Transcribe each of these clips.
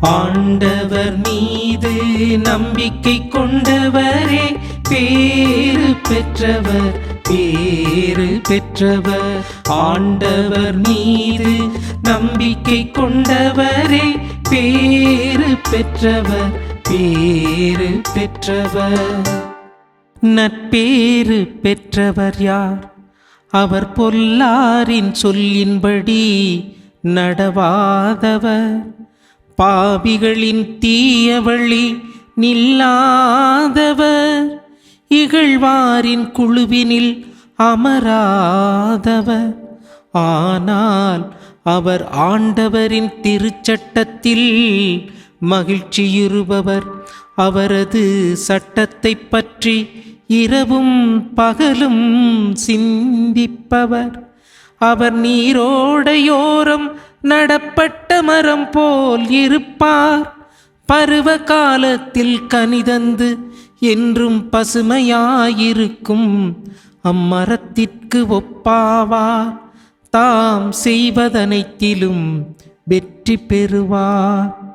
ஆண்டவர் மீது நம்பிக்கை கொண்டவரே பேரு பெற்றவர் பேரு பெற்றவர். ஆண்டவர் மீது நம்பிக்கை கொண்டவரே பேரு பெற்றவர் பேரு பெற்றவர். நட்பேறு பெற்றவர் யார்? அவர் பொல்லாரின் சொல்லின்படி நடவாதவர். பாவிகளின் தீய வழி நில்லாதவர் இகழ்வாரின் குழுவினில் அமராதவர். ஆனால் அவர் ஆண்டவரின் திருச்சட்டத்தில் மகிழ்ச்சியுறுபவர் அவரது சட்டத்தை பற்றி இரவும் பகலும் சிந்திப்பவர். அவர் நீரோடையோரம் நடப்பட்ட மரம் போல் இருப்பார். பருவ காலத்தில் கனிதந்து என்றும் பசுமையாயிருக்கும். அம்மரத்திற்கு ஒப்பாவார். தாம் செய்வதனைத்திலும் வெற்றி பெறுவார்.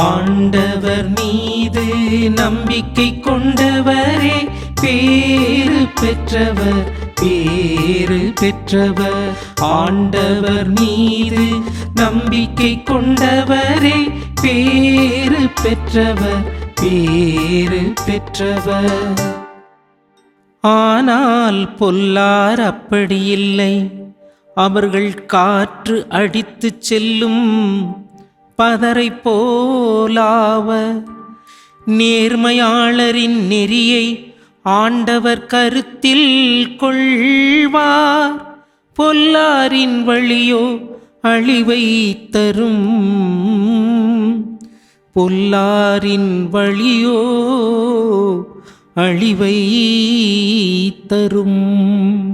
ஆண்டவர் மீது நம்பிக்கை கொண்டவரே பேரு பெற்றவர் பேரு பெற்றவர். ஆண்டவர் மீது நம்பிக்கை கொண்டவரே பேரு பெற்றவர் பேரு பெற்றவர். ஆனால் பொல்லார் அப்படியில்லை. அவர்கள் காற்று அடித்துச் செல்லும் பதரை போலாவ. நேர்மையாளரின் நெறியை ஆண்டவர் கருத்தில் கொள்வார். பொல்லாரின் வழியோ அழிவை தரும். பொல்லாரின் வழியோ அழிவை தரும்.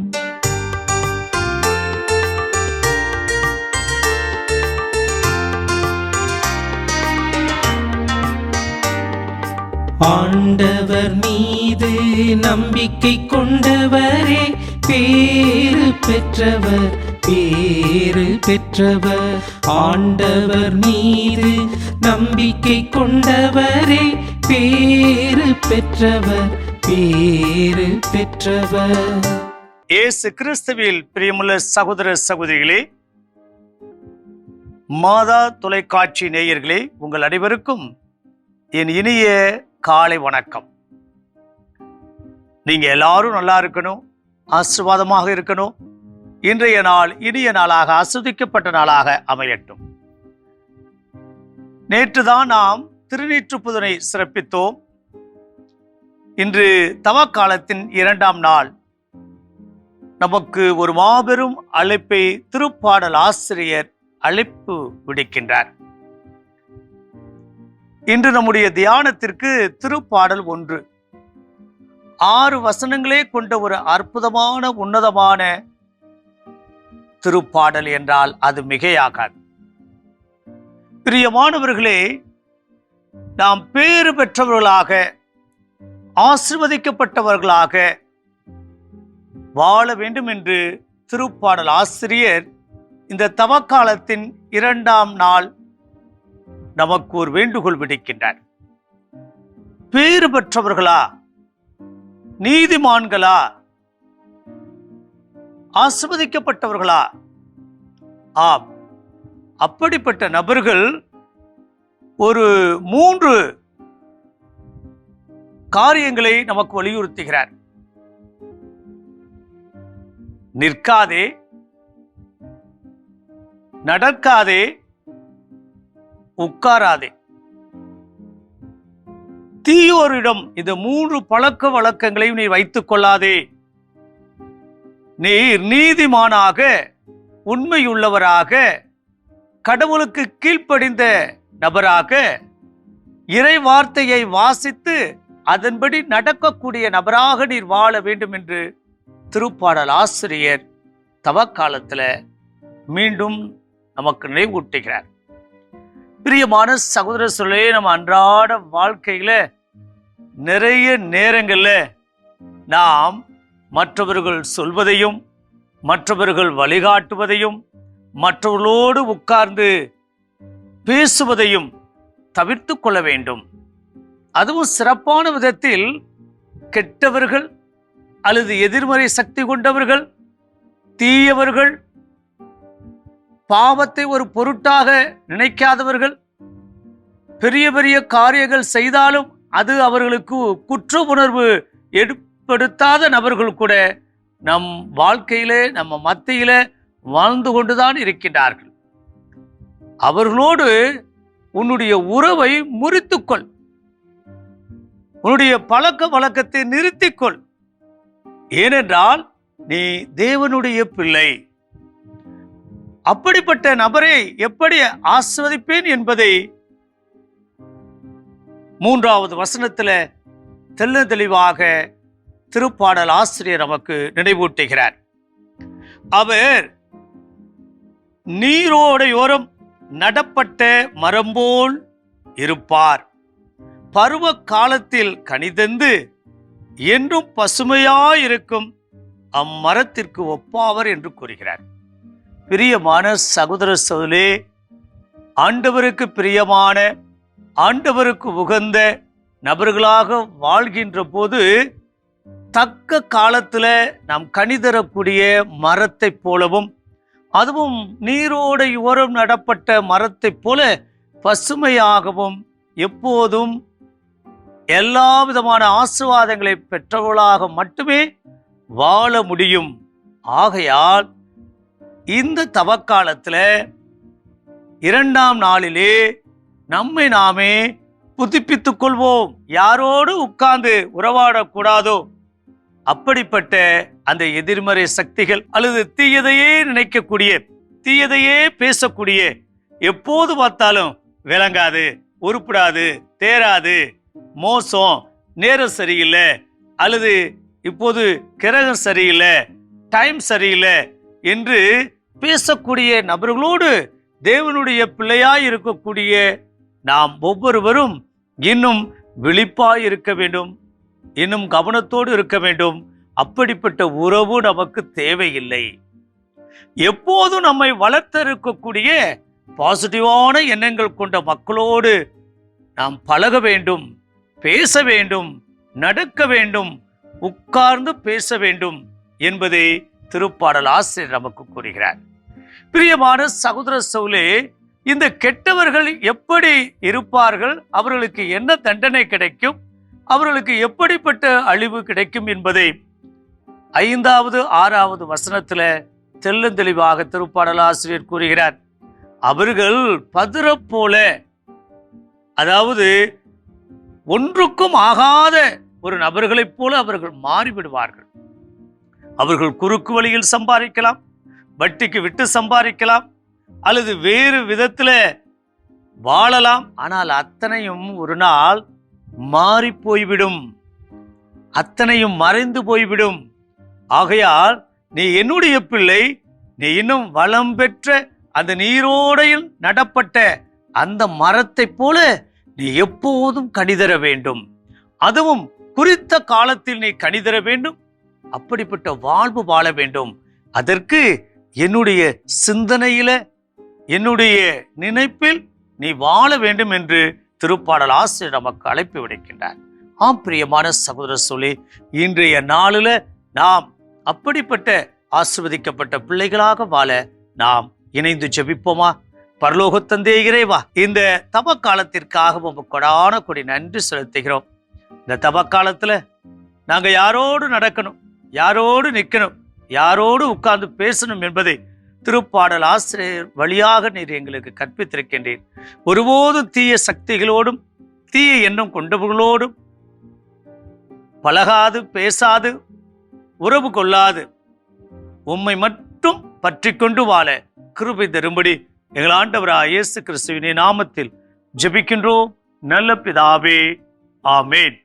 ஆண்டவர் மீது நம்பிக்கை கொண்டவரே பேரு பெற்றவர் பேரு பெற்றவர். ஆண்டவர் மீது நம்பிக்கை கொண்டவரே பேரு பெற்றவர் பேரு பெற்றவர். இயேசு கிறிஸ்துவில் பிரியமுள்ள சகோதர சகோதரிகளே மாதா தொலைக்காட்சி நேயர்களே உங்கள் அனைவருக்கும் என் இனிய காலை வணக்கம். நீங்க எல்லாரும் நல்லா இருக்கணும் ஆசீர்வாதமாக இருக்கணும். இன்றைய நாள் இனிய நாளாக ஆஸ்வதிக்கப்பட்ட நாளாக அமையட்டும். நேற்றுதான் நாம் திருநீற்றுப்புதனை சிறப்பித்தோம். இன்று தவக்காலத்தின் இரண்டாம் நாள். நமக்கு ஒரு மாபெரும் அழைப்பை திருப்பாடல் ஆசிரியர் அழைப்பு விடுக்கின்றார். இன்று நம்முடைய தியானத்திற்கு திருப்பாடல் ஒன்று. ஆறு வசனங்களே கொண்ட ஒரு அற்புதமான உன்னதமான திருப்பாடல் என்றால் அது மிகையாகாது. பிரியமானவர்களே நாம் பேறு பெற்றவர்களாக ஆசிர்வதிக்கப்பட்டவர்களாக வாழ வேண்டும் என்று திருப்பாடல் ஆசிரியர் இந்த தவக்காலத்தின் இரண்டாம் நாள் நமக்கு ஒரு வேண்டுகோள் விடுக்கின்றார். பேறு பெற்றவர்களா நீதிமான்களா? ஆசிர்வதிக்கப்பட்டவர்களா? ஆம். அப்படிப்பட்ட நபர்கள் ஒரு மூன்று காரியங்களை நமக்கு வலியுறுத்துகிறார். நிற்காதே. நடக்காதே. உட்காராதே. தீயோரிடம் இந்த மூன்று பழக்க வழக்கங்களையும் நீ வைத்துக் கொள்ளாதே. நீர் நீதிமானாக உண்மையுள்ளவராக கடவுளுக்கு கீழ்ப்படிந்த நபராக இறை வார்த்தையை வாசித்து அதன்படி நடக்கக்கூடிய நபராக நீர் வாழ வேண்டும் என்று திருப்பாடல் ஆசிரியர் தவக்காலத்துல மீண்டும் நமக்கு நினைவூட்டுகிறார். பிரியமான சகோதர சொல்லே நம்ம அன்றாட வாழ்க்கையில நிறைய நேரங்கள்ல நாம் மற்றவர்கள் சொல்வதையும் மற்றவர்கள் வழிகாட்டுவதையும் மற்றவர்களோடு உட்கார்ந்து பேசுவதையும் தவிர்த்து கொள்ள வேண்டும். அதுவும் சிறப்பான விதத்தில் கெட்டவர்கள் அல்லது எதிர்மறை சக்தி கொண்டவர்கள் தீயவர்கள் பாவத்தை ஒரு பொருட்டாக நினைக்காதவர்கள் பெரிய பெரிய காரியங்கள் செய்தாலும் அது அவர்களுக்கு குற்ற உணர்வு ஏற்படுத்தாத நபர்கள் கூட நம் வாழ்க்கையிலே நம்ம மத்தியில வாழ்ந்து கொண்டுதான் இருக்கின்றார்கள். அவர்களோடு உன்னுடைய உறவை முறித்துக்கொள். உன்னுடைய பழக்க வழக்கத்தை நிறுத்திக்கொள். ஏனென்றால் நீ தேவனுடைய பிள்ளை. அப்படிப்பட்ட நபரை எப்படி ஆஸ்வதிப்பேன் என்பதை மூன்றாவது வசனத்தில் தெள்ள தெளிவாக திருப்பாடல் ஆசிரியர் நமக்கு நினைவூட்டுகிறார். அவர் நீரோடையோரம் நடப்பட்ட மரம் போல் இருப்பார். பருவ காலத்தில் கனிதந்து என்றும் பசுமையாயிருக்கும் அம்மரத்திற்கு ஒப்பாவர் என்று கூறுகிறார். பிரியமான சகோதர சோதலே ஆண்டவருக்கு பிரியமான ஆண்டவருக்கு உகந்த நபர்களாக வாழ்கின்ற போது தக்க காலத்தில் நாம் கனி தரக்கூடிய மரத்தைப் போலவும் அதுவும் நீரோடை உரம் நடப்பட்ட மரத்தைப் போல பசுமையாகவும் எப்போதும் எல்லா விதமான ஆசிர்வாதங்களை பெற்றவர்களாக மட்டுமே வாழ முடியும். ஆகையால் இந்த தவக்காலத்தில் இரண்டாம் நாளிலே நம்மை நாமே புதுப்பித்துக் கொள்வோம். யாரோடு உட்கார்ந்து உறவாடக்கூடாதோ? அப்படிப்பட்ட அந்த எதிர்மறை சக்திகள் அல்லது தீயதையே நினைக்கக்கூடிய தீயதையே பேசக்கூடிய எப்போது பார்த்தாலும் விளங்காது உருப்படாது தேராது மோசம் நேரம் சரியில்லை அல்லது இப்போது கிரகம் சரியில்லை டைம் சரியில்லை என்று பேசக்கூடிய நபர்களோடு தேவனுடைய பிள்ளையாய் இருக்கக்கூடிய நாம் ஒவ்வொருவரும் இன்னும் விழிப்பாய் இருக்க வேண்டும் இன்னும் கவனத்தோடு இருக்க வேண்டும். அப்படிப்பட்ட உறவு நமக்கு தேவையில்லை. எப்போதும் நம்மை வளர்த்த இருக்கக்கூடிய பாசிட்டிவான எண்ணங்கள் கொண்ட மக்களோடு நாம் பழக வேண்டும் பேச வேண்டும் நடக்க வேண்டும் உட்கார்ந்து பேச வேண்டும் என்பதை திருப்பாடல் ஆசிரியர் நமக்கு கூறுகிறார். பிரியமான சகோதர சவுலே இந்த கெட்டவர்கள் எப்படி இருப்பார்கள்? அவர்களுக்கு என்ன தண்டனை கிடைக்கும்? அவர்களுக்கு எப்படிப்பட்ட அழிவு கிடைக்கும் என்பதை ஐந்தாவது ஆறாவது வசனத்துல தெள்ளந்தெளிவாக திருப்பாடல் ஆசிரியர் கூறுகிறார். அவர்கள் பதிர போல அதாவது ஒன்றுக்கும் ஆகாத ஒரு நபர்களைப் போல அவர்கள் மாறிவிடுவார்கள். அவர்கள் குறுக்கு வழியில் சம்பாதிக்கலாம் வட்டிக்கு விட்டு சம்பாதிக்கலாம் அல்லது வேறு விதத்தில் வாழலாம். ஆனால் அத்தனையும் ஒரு நாள் மாறி போய்விடும். அத்தனையும் மறைந்து போய்விடும். ஆகையால் நீ என்னுடைய பிள்ளை நீ இன்னும் வளம் பெற்ற அந்த நீரோடையில் நடப்பட்ட அந்த மரத்தைப் போல நீ எப்போதும் கணிதர வேண்டும். அதுவும் குறித்த காலத்தில் நீ கணிதர வேண்டும். அப்படிப்பட்ட வாழ்வு வாழ வேண்டும். அதற்கு என்னுடைய சிந்தனையில என்னுடைய நினைப்பில் நீ வாழ வேண்டும் என்று திருப்பாடல் ஆசிரியர் நமக்கு அழைப்பு விடுக்கின்றார். ஆம் பிரியமான சகோதர சொல்லி இன்றைய நாளில் நாம் அப்படிப்பட்ட ஆசிர்வதிக்கப்பட்ட பிள்ளைகளாக வாழ நாம் இணைந்து ஜெபிப்போமா? பரலோகத்தந்தே இறைவா இந்த தப காலத்திற்காக உங்க கொடான கொடி நன்றி செலுத்துகிறோம். இந்த தப காலத்துல நாங்க யாரோடு நடக்கணும்? யாரோடு நிற்கணும்? யாரோடு உட்கார்ந்து பேசணும் என்பதை திருப்பாடல் ஆசிரியர் வழியாக நீர் எங்களுக்கு கற்பித்திருக்கின்றேன். ஒருபோதும் தீய சக்திகளோடும் தீய எண்ணம் கொண்டவர்களோடும் பழகாது பேசாது உறவு கொள்ளாது. உம்மை மட்டும் பற்றி கொண்டு வாழ கிருபை தரும்படி எங்கள் ஆண்டவராக இயேசு கிறிஸ்துவின் நாமத்தில் ஜெபிக்கின்றோம். நல்ல பிதாவே ஆமேன்.